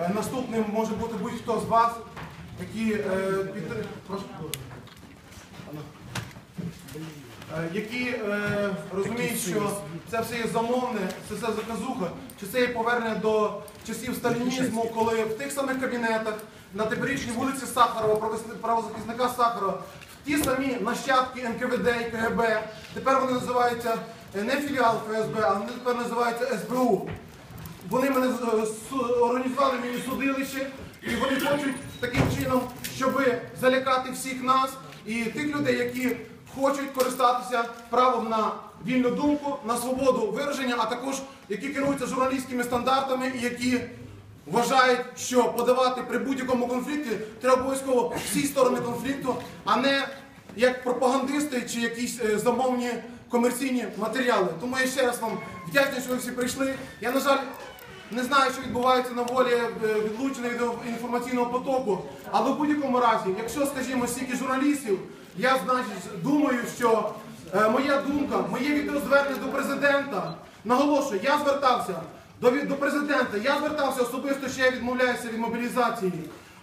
Е, Наступним може бути будь-хто з вас, які е. Е, які е, розуміють, що це все є замовне, це все заказуха, чи це є повернення до часів сталінізму, коли в тих самих кабінетах на теперішній вулиці Сахарова, правозахис- правозахисника Сахарова, в ті самі нащадки НКВД і КГБ, тепер вони називаються е, не філіал ФСБ, а вони тепер називаються СБУ. Вони мене е, організували мені судилище, і вони хочуть таким чином, щоб залякати всіх нас і тих людей, які хочуть користатися правом на вільну думку, на свободу вираження, а також які керуються журналістськими стандартами і які вважають, що подавати при будь-якому конфлікті треба обов'язково всі сторони конфлікту, а не як пропагандисти чи якісь е, замовні комерційні матеріали. Тому я ще раз вам вдячний, що ви всі прийшли. Я, на жаль, не знаю, що відбувається на волі е, відлучений від інформаційного потоку, але в будь-якому разі, якщо, скажімо, стільки журналістів, я значить думаю, що е, моя думка, моє відеозвернення до президента, наголошую, я звертався до, до президента, я звертався особисто, що я відмовляюся від мобілізації.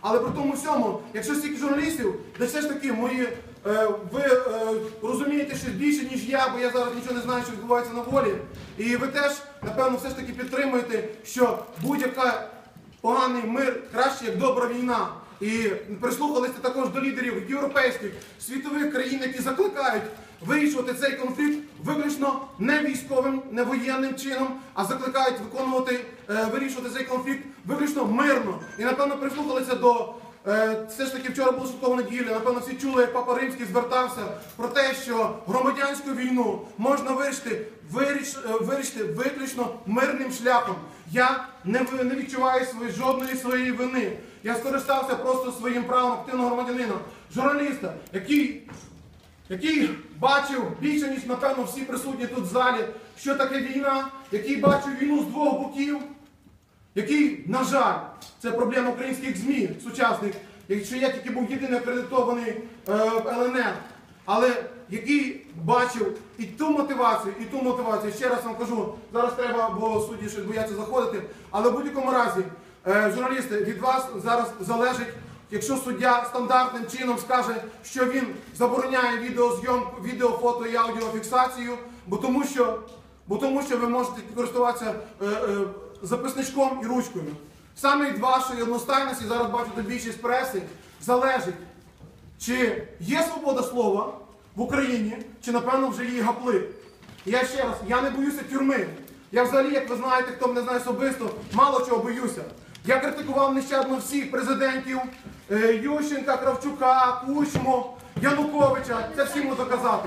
Але при тому всьому, якщо стільки журналістів, де все ж таки мої, е, ви е, щось більше, ніж я, бо я зараз нічого не знаю, що відбувається на волі. І ви теж, напевно, все ж таки підтримуєте, що будь-яка поганий мир краще, як добра війна. І прислухалися також до лідерів європейських світових країн, які закликають вирішувати цей конфлікт виключно не військовим, не воєнним чином, а закликають виконувати, е, вирішувати цей конфлікт виключно мирно. І напевно прислухалися до все ж таки вчора була шуткова неділя. Напевно, всі чули, як Папа Римський звертався про те, що громадянську війну можна вирішити, виріш, е, вирішити виключно мирним шляхом. Я не, не відчуваю свої, жодної своєї вини. Я скористався просто своїм правом активного громадянина, журналіста, який який бачив більше, ніж, напевно, всі присутні тут в залі, що таке війна, який бачив війну з двох боків, який, на жаль, це проблема українських ЗМІ сучасних, якщо я тільки був єдиний акредитований е, ЛНР, але який бачив і ту мотивацію, і ту мотивацію, ще раз вам кажу, зараз треба, бо судді щось бояться заходити, але в будь-якому разі, е, журналісти, від вас зараз залежить Якщо суддя стандартним чином скаже, що він забороняє відеозйомку, відео, фото і аудіофіксацію, бо тому що, ви можете користуватися е, е, записничком і ручкою. Саме від вашої одностайності, зараз бачу більшість преси, залежить, чи є свобода слова в Україні, чи напевно вже її гапли. Я ще раз, я не боюся тюрми. Я взагалі, як ви знаєте, хто мене знає особисто, мало чого боюся. Я критикував нещадно всіх президентів е, Ющенка, Кравчука, Кучму, Януковича. Це всім доказати.